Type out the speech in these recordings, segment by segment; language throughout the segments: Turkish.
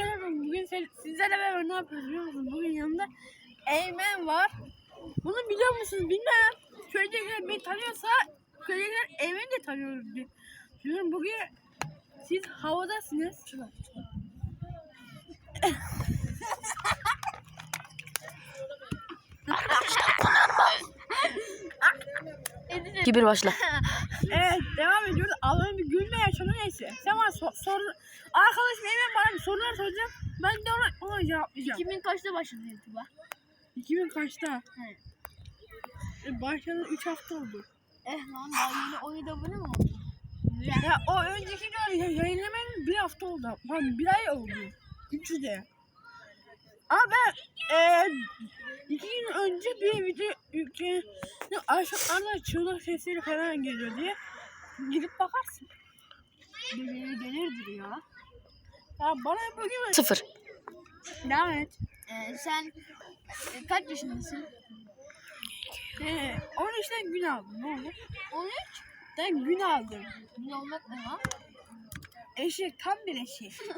arkadaşlar bugün sizlerle beraber ne yapıyoruz biliyor musunuz? Bugün yanımda Eymen var. Bunu biliyor musunuz bilmiyorum. Köydekiler beni tanıyorsa köydekiler Eymen'i de tanıyoruz diye. Düşünüyorum bugün siz havadasınız. İki bir başla. Evet devam ediyoruz. Allah'ın bir gülme yaşadı neyse. Sen bana sor, sor arkadaşım Eymen bana bir sorular soracak. Ben de ona, ona cevaplayacağım. 2000 kaçta başladı YouTube'a? 2000 kaçta? He. E, başladı 3 hafta oldu. Eh lan daha yeni 17 abone mi oldu? Ya o önceki gün ya- yayınlamanın bir hafta oldu. Pardon bir ay oldu. Üçü de. Ama ben e, iki gün önce bir video yükledim. Aşağıda çığlık sesleri falan geliyor diye. Gidip bakarsın. Birileri gelirdir ya. Ya bana bugün Sıfır. devam et. Ee, sen e, kaç yaşındasın? E, onun işte gün aldım. Ne oldu? 13. Ben gün aldım. Ne olmak ne lan? Eşek tam bir eşek.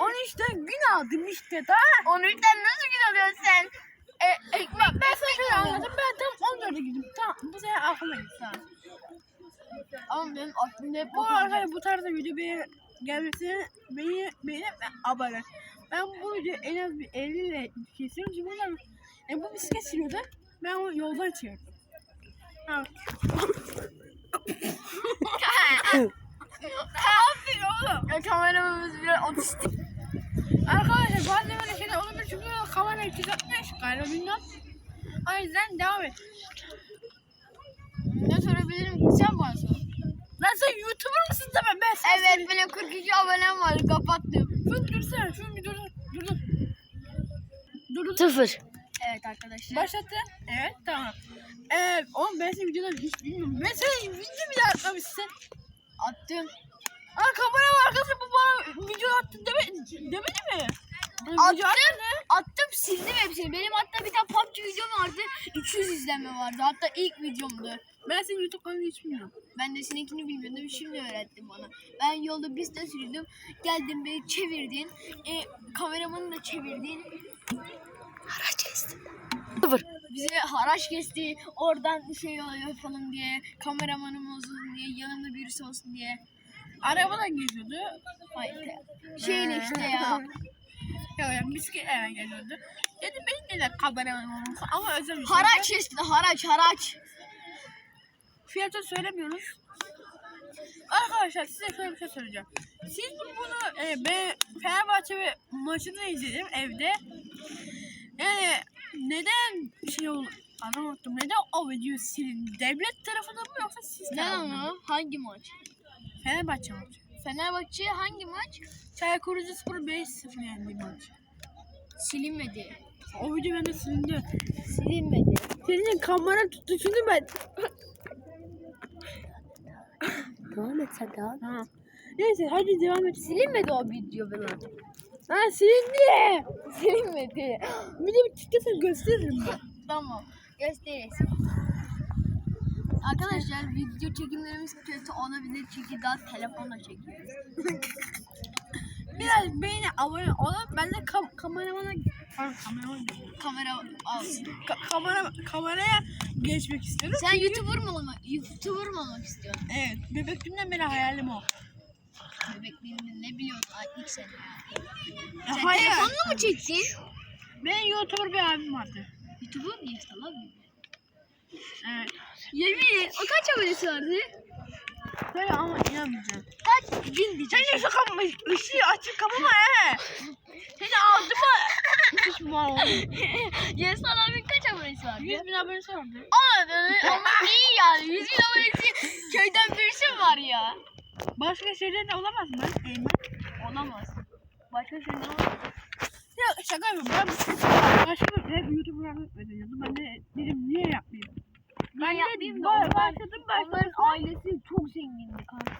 Onun işte gün aldım işte daha. 13'ten nasıl gün alıyorsun sen? E, ekmek, Ben sana şöyle anlatayım. Ben tam 14'e gittim. Tamam bu sefer aklıma gitti. Ama benim aklımda hep Bu arada bu tarzda video bir gelmesini beni beğenip ve abone. Ben bu video en az bir 50 ile kesiyorum. Çünkü bunlar, e, bu bisiklet sürüyordu. Ben onu yoldan çevirdim. Ha. Aferin oğlum. Ya kameramız biraz otistik. Arkadaşlar bazen böyle şeyler olabilir çünkü kamera 260 galiba bilmiyorum. O yüzden devam et. Ne sorabilirim sen bana sor. Lan sen YouTuber mısın da ben? Sana Evet benim 42 abonem var kapattım. Şunu dursana. Şunu bir dur. Dur dur. Dur dur. Sıfır. Evet arkadaşlar. Başlattı. Evet tamam. Evet oğlum ben senin videoları hiç bilmiyorum. Ben senin video bile atmamışsın. Attım. Aa kamera arkası bu bana video attı deme, demedi mi? Attım. video attı ne? Attım sildim hepsini. Benim hatta bir tane PUBG videom vardı. 200 izlenme vardı. Hatta ilk videomdu. Ben senin YouTube kanalını hiç bilmiyorum. Ben de seninkini bilmiyordum. Şimdi öğrettin bana. Ben yolda biste sürdüm. Geldin beni çevirdin. E, kameramanı da çevirdin. Haraç. Sıfır. Bize haraç kesti. Oradan şey oluyor falan diye. Kameramanım olsun diye. Yanımda birisi olsun diye. Arabada geziyordu. Şeyle işte ya. Ya bisiklet eve geliyordu. Dedim benim de kameraman olması ama özel bir şey. Haraç kesti. Haraç haraç. Fiyatı söylemiyoruz. Arkadaşlar size şöyle bir şey söyleyeceğim. Siz bunu e, ben Fenerbahçe maçını izledim evde. Yani neden şey oldu? Anlamadım. Neden o video silindi? Devlet tarafından mı yoksa siz Ne tarafından mı? Hangi maç? Fenerbahçe maçı. Fenerbahçe hangi maç? Çaykur Rizespor 5-0 yendi maç. Silinmedi. O video bende silindi. Silinmedi. Senin kamera tuttu şimdi ben. Devam et sen devam et. Ha. Neyse hadi devam et. Silinmedi o video falan. Ha silindi. Silinmedi. Bir de bir tıklasın gösteririm ben. Tamam. Gösteririz. Arkadaşlar video çekimlerimiz kötü olabilir çünkü daha telefonla çekiyoruz. Biraz beğeni abone olun. Ben de kam kameramana Pardon, Kamera al. Ka- kamera kameraya geçmek istiyorum. Sen YouTuber mı olmak, YouTuber mı olmak istiyorsun? Evet, bebekliğimden beri hayalim o. Bebekliğinde ne biliyorsun ay, ilk sene ya. Sen hayır. telefonla mı çektin? Ben YouTuber bir abim vardı. YouTuber niye salak mı? Evet. Yemin o kaç abonesi vardı? Böyle ama inanmayacağım. Kaç? Bin Sen diyeceğim. de kapama, ışığı açık kapama he. Seni altıma pişman oldum. Ya sana bir kaç abonesi vardı? 100 bin abonesi vardı. Ama iyi yani. 100 bin abonesi köyden birisi mi var ya? Başka şeyler de olamaz mı? Eymen. Olamaz. Başka şey ne var? Ya şaka yapıyorum. Ben başka bir hep YouTuber'larla ödeniyordu. Ben de dedim niye yapmayayım? Ben de ba- onlar- başladım başladım. ailesi çok zengindi kanka.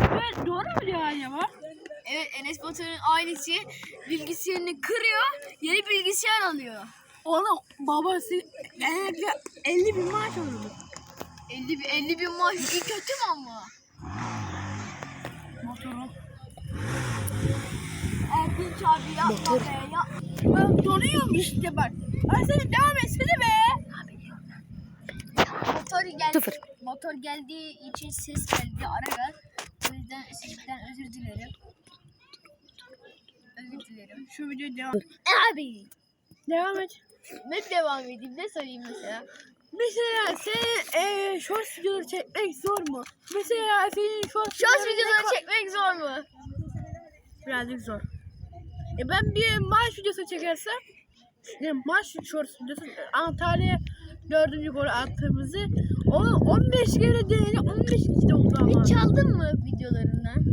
Evet, doğru mu diyor acaba? Evet Enes Batur'un ailesi bilgisayarını kırıyor, yeni bilgisayar alıyor. Oğlum babası genellikle 50 bin maaş alıyordu. 50 bin, 50 bin maaş iyi kötü mü ama? Motoru. Erdinç abi yapma be ya. Ben donuyorum işte bak. Ay sen devam etsene be. Motor geldi. Sıfır. Motor geldiği için ses geldi ara gaz. O yüzden sizden özür dilerim. Özür dilerim. Şu video devam. Abi. Devam et. Ne devam edeyim ne söyleyeyim mesela? Mesela senin eee short videoları çekmek zor mu? Mesela senin short Şans videoları videoları çekmek zor mu? birazcık zor. E ben bir maç videosu çekersem yani maç short videosu Antalya dördüncü golü attığımızı onu 15 kere denedi 15 de oldu ama. Hiç çaldın mı videolarından?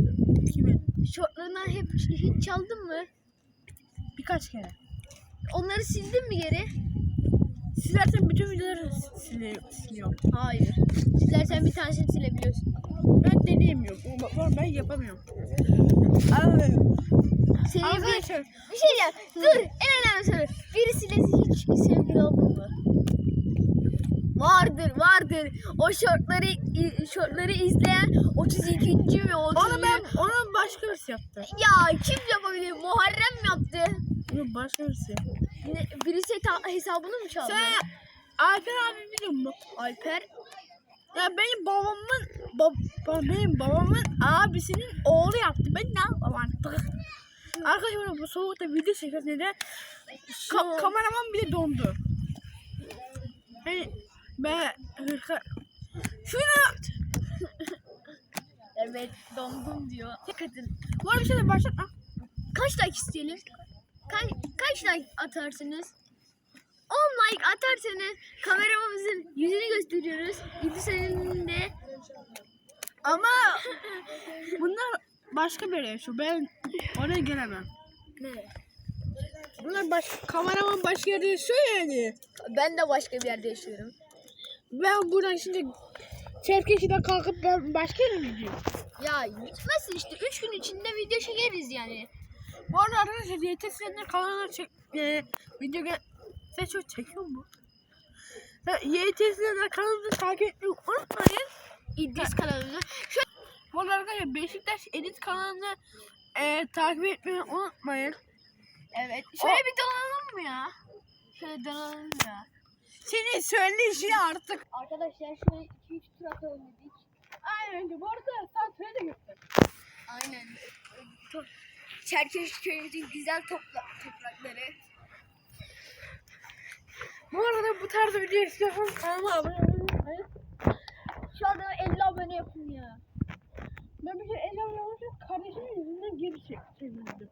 Kimin? Şortlarından hep hiç çaldın mı? Birkaç kere. Onları sildin mi geri? Silersen bütün videoları siliyorum. Hayır. Silersen bir tanesini silebiliyorsun. Ben deneyemiyorum. Ben yapamıyorum. Senin bir, Arkadaşlar bir şey diyeceğim. Dur en önemli soru. Birisiyle hiç sevgili oldun mu? Vardır vardır. O şortları şortları izleyen 32. mi oldu? onu ben onu başka birisi yaptı. Ya kim yapabilir? Muharrem mi yaptı? Onu başka birisi. Ne, birisi hesabını mı çaldı? Sen Alper abi biliyor musun? Alper. Ya benim babamın bab, ba- benim babamın abisinin oğlu yaptı. Ben ne yapayım artık? Arkadaşlar bu soğukta video çekiyoruz neden? Ka- kameraman bile dondu. Ben ben hırka şunu Evet dondum diyor. Kadın. bu arada bir şeyle başlatma. Kaç like isteyelim? Kaç, kaç like atarsınız? 10 like atarsanız kameramızın yüzünü gösteriyoruz. 7 seninde Ama bunlar başka bir yere yaşıyor. Ben oraya gelemem. ne? Bunlar baş, kameraman başka yerde yaşıyor yani. Ben de başka bir yerde yaşıyorum. Ben buradan şimdi Çerkeşi'den kalkıp ben başka yere mi? Ya gitmezsin işte 3 gün içinde video çekeriz yani. Bu arada arkadaşlar YTS'nin kanalına çek, e, video. Sen çok çekiyor mu? YTS'nin kanalını takip etmeyi unutmayın. İdris kanalını. Bu arada arkadaşlar Beşiktaş Edit kanalını e, takip etmeyi unutmayın. Evet. Şöyle bir dolanalım mı ya? Şöyle dolanalım ya. Senin söyleşini artık. Arkadaşlar şöyle 2-3 tur atalım dedik. Aynen bu arada Santra'ya da gittim. Aynen. Çerkeş köyümüzün güzel topla toprakları. Bu arada bu tarz video istiyorsanız kanalıma abone olmayı unutmayın. Şu anda 50 abone yapın ya. Ben bir kere el abone olmuşum. Kardeşimin yüzünden geri çek çevirdim.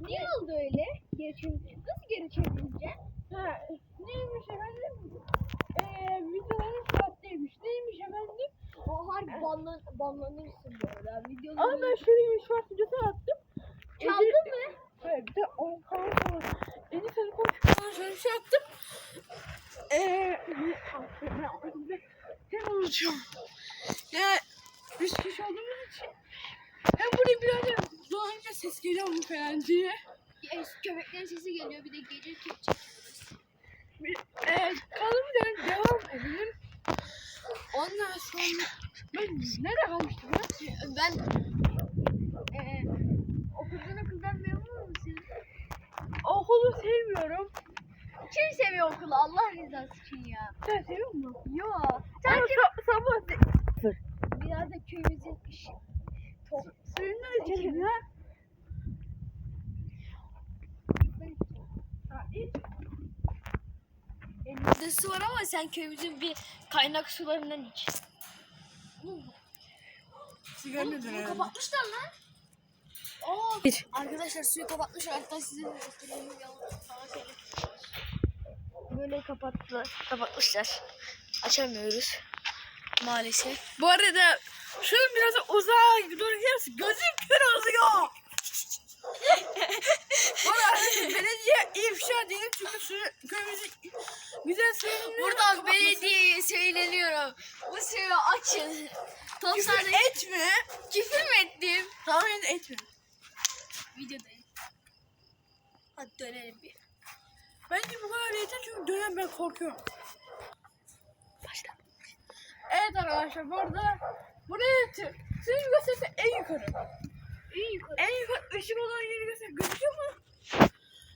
Niye oldu öyle? Geri çevir- Nasıl geri çevireceksin? Ha, neymiş efendim? Eee videoların saatteymiş. Neymiş efendim? O harbi banlan banlanırsın bu arada. Videoları... Ama ben şöyle bir short videosu attım. Çaldın Ece- mı? Evet bir de o kanal falan. Eni seni konuşmadan şöyle bir şey yaptım. Eee ben unutuyorum. Ya üç kişi olduğumuz için hem buraya biraz dolanınca ses geliyor mu falan diye. Ya, köpeklerin sesi geliyor bir de gece çekiyoruz. Eee kalımdan devam edelim. Ondan sonra ben nerede kalmıştım ya? Ben eee okuldan okuldan memnun musun? Okulu sevmiyorum. Kim seviyor okulu Allah rızası için ya? Sen seviyor musun? Yo. Ama Sen sa- sabah de- biraz da köyümüzün işi. Top. suyunu içelim ha. Elimizde su var ama sen köyümüzün bir kaynak sularından iç. Sigara Oğlum, nedir suyu herhalde? kapatmışlar lan. Aa, Bir. arkadaşlar suyu kapatmışlar. Hatta size de göstereyim. Yalan sana söyleyeyim. Böyle kapattılar. Kapatmışlar. Açamıyoruz. Maalesef. Bu arada şunu biraz uzağa doğru gidersin. Gözüm kör oluyor. Belediye ifşa değil çünkü suyu köyümüzün güzel suyunu Buradan belediyeye söyleniyorum. Bu suyu açın. Küfür etme. küfür mü ettim? Tamam etme. Videodayım. Hadi dönelim bir. Bence bu kadar yeter çünkü dönem ben korkuyorum. Başla. Evet arkadaşlar bu arada buraya tı- suyun gösterisi en yukarı. En yukarı. En yukarı ışık olan yeri göster. Gözüküyor mu?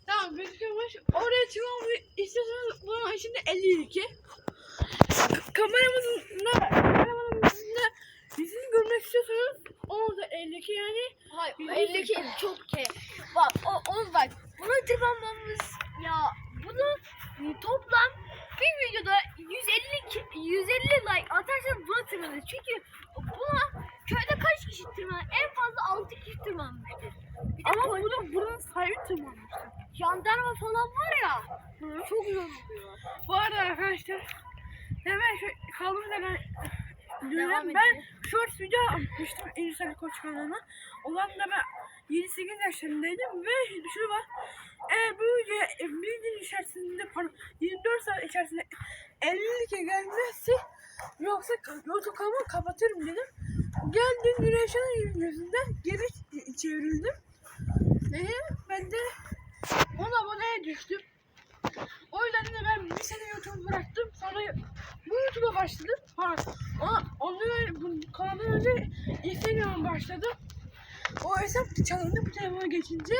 Tamam gözüküyormuş. Oraya çıkmamı istiyorsanız bunun içinde 52. K- Kameramızın da kameramızın da yüzünü görmek istiyorsanız onu da 52 yani. Hayır, Yüz- 52 çok ke. Bak, o, onu bak. Buna tırmanmamız ya bunu e, toplam bir videoda 150 ki- 150 like atarsanız buna tırmanırız. Çünkü buna köyde kaç kişi tırmanır? En fazla 6 kişi tırmanmıştır. Bir de Ama polis- bunun buranın sahibi tırmanmıştı. jandarma falan var ya. Çok zor oluyor. Bu arada arkadaşlar hemen şu yerden Devam dönelim. Ben edelim. short video atmıştım Enis Ali Koç kanalına. Olan da ben 7-8 yaşlarındaydım ve şu var. Eğer bu videoya e, bir gün içerisinde pardon 24 saat içerisinde 50 like gelmezse yoksa YouTube kanalımı kapatırım dedim. Geldim güneşin yüzünden geri çevrildim. Ve ben de 10 aboneye düştüm. O yüzden de ben bir sene YouTube bıraktım. Sonra bu YouTube'a başladım. Ona, ondan önce, bu kanaldan önce Instagram'a başladım. O hesap çalındı bu telefona geçince.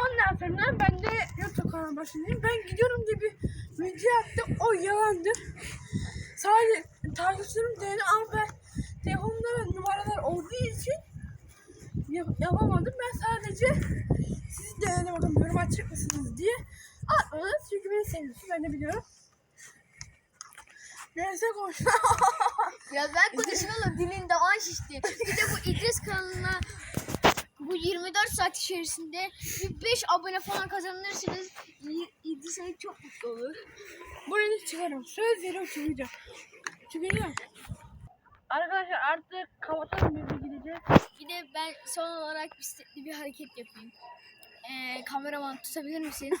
Ondan sonra ben de YouTube başladım. Ben gidiyorum diye bir video attım. O yalandı. Sadece takipçilerim değeri ama ben ve numaralar olduğu için yap- yapamadım. Ben sadece sizi denene bakın yorum açık mısınız diye atmadınız. Çünkü beni sevmiyorsunuz. Ben de biliyorum. Neyse koş. Ya ben konuşmalı dilin davan şişti. Bir de bu İdris kanalına bu 24 saat içerisinde bir 5 abone falan kazanırsınız. İdris Ali çok mutlu olur. Burayı çıkarım. Söz veriyorum çıkacağım. Çıkacağım. Arkadaşlar artık kapatalım bir gideceğiz. Bir de ben son olarak istekli bir hareket yapayım. Ee, kameraman tutabilir misin?